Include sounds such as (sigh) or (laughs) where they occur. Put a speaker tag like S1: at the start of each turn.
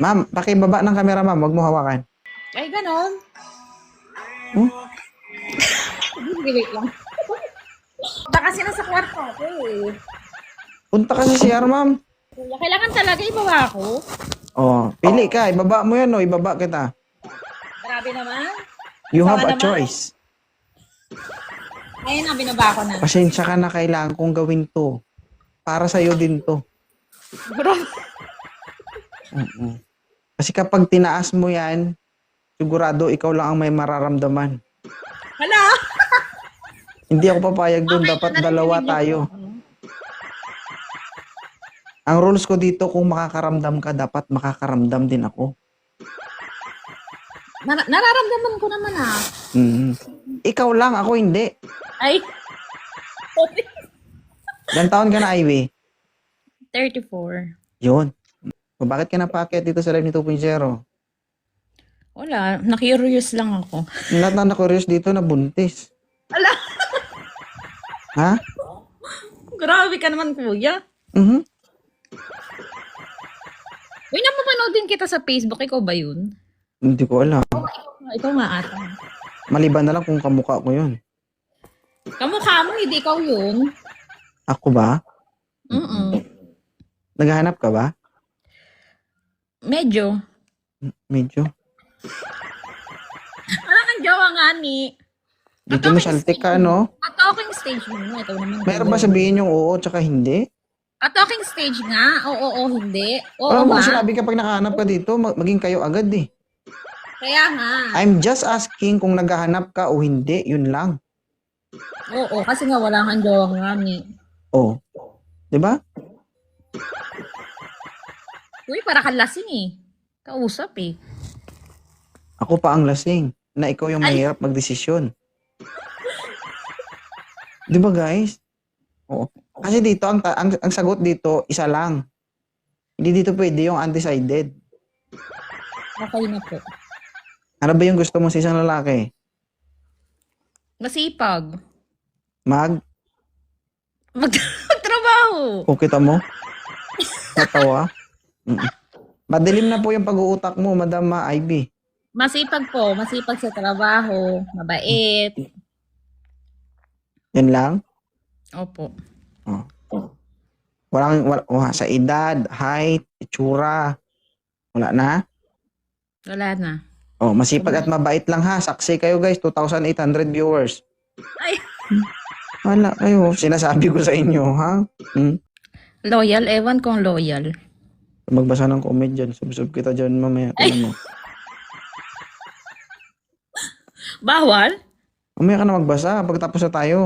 S1: Ma'am, pakibaba ng camera, ma'am. Huwag mo hawakan.
S2: Ay, ganon.
S1: Hmm?
S2: Wait lang. Punta kasi nasa kwarto ko eh.
S1: Punta ka sa CR, ma'am.
S2: Kuya, kailangan talaga ibawa ko.
S1: Oh, pili ka. Ibaba mo yan, oh. Ibaba kita.
S2: Grabe naman.
S1: You have
S2: Baka
S1: a
S2: naman.
S1: choice.
S2: Ayun na, binaba ko na.
S1: Pasensya ka na kailangan kong gawin to. Para sa'yo din to.
S2: Bro,
S1: Oo. Kasi kapag tinaas mo yan, sigurado ikaw lang ang may mararamdaman.
S2: hala!
S1: Hindi ako papayag doon.
S2: Okay,
S1: Dapat dalawa tayo. Ang rules ko dito, kung makakaramdam ka, dapat makakaramdam din ako.
S2: Nar- nararamdaman ko naman ah.
S1: Mhm. Ikaw lang, ako hindi.
S2: Ay.
S1: Ilan taon ka na, Ivy?
S2: 34.
S1: Yun. O, bakit ka napakyat dito sa live ni 2.0?
S2: Wala, na-curious lang ako.
S1: Lahat na na-curious dito na buntis.
S2: Ala!
S1: Ha?
S2: Grabe ka naman, kuya.
S1: Mhm.
S2: Uy, napapanood din kita sa Facebook. Ikaw ba yun?
S1: Hindi ko alam.
S2: Ikaw nga, ikaw nga ata.
S1: Maliban na lang kung kamukha ko yun.
S2: Kamukha mo, hindi ikaw yun.
S1: Ako ba?
S2: Mm
S1: Naghahanap ka ba?
S2: Medyo.
S1: Medyo.
S2: Wala kang jowa nga ni.
S1: Dito mo saltik ka, no?
S2: At talking stage mo. Ito naman.
S1: Meron ba sabihin yung oo tsaka hindi?
S2: At talking stage nga. Oo, oo, hindi. Oo
S1: mo
S2: nga.
S1: sinabi kapag nakahanap ka dito, mag- maging kayo agad eh.
S2: Kaya nga.
S1: I'm just asking kung naghahanap ka o hindi, yun lang.
S2: Oo, kasi nga wala kang jowa nga ni.
S1: Oh. 'Di ba?
S2: Uy, para kang lasing eh. Kausap eh.
S1: Ako pa ang lasing na ikaw yung
S2: Ay.
S1: mahirap magdesisyon. 'Di ba, guys? Oo. Kasi dito ang, ta- ang ang sagot dito isa lang. Hindi dito pwede yung undecided.
S2: Okay na po.
S1: Ano ba yung gusto mo sa isang lalaki?
S2: Masipag.
S1: Mag?
S2: Mag (laughs) magtrabaho.
S1: O kita mo? (laughs) Natawa? Madilim na po yung pag-uutak mo, Madam Ma Ivy.
S2: Masipag po. Masipag sa trabaho. Mabait.
S1: Yan lang?
S2: Opo.
S1: Walang, wala, wala, sa edad, height, itsura. Wala na?
S2: Wala na.
S1: Oh, masipag at mabait lang ha. Saksi kayo guys, 2,800 viewers.
S2: Ay.
S1: Wala kayo. Sinasabi ko sa inyo, ha? Hmm?
S2: Loyal? Ewan kong loyal.
S1: Magbasa ng comment dyan. Subsub kita dyan mamaya. Tingnan mo.
S2: Bawal?
S1: Mamaya ka na magbasa pagtapos na tayo.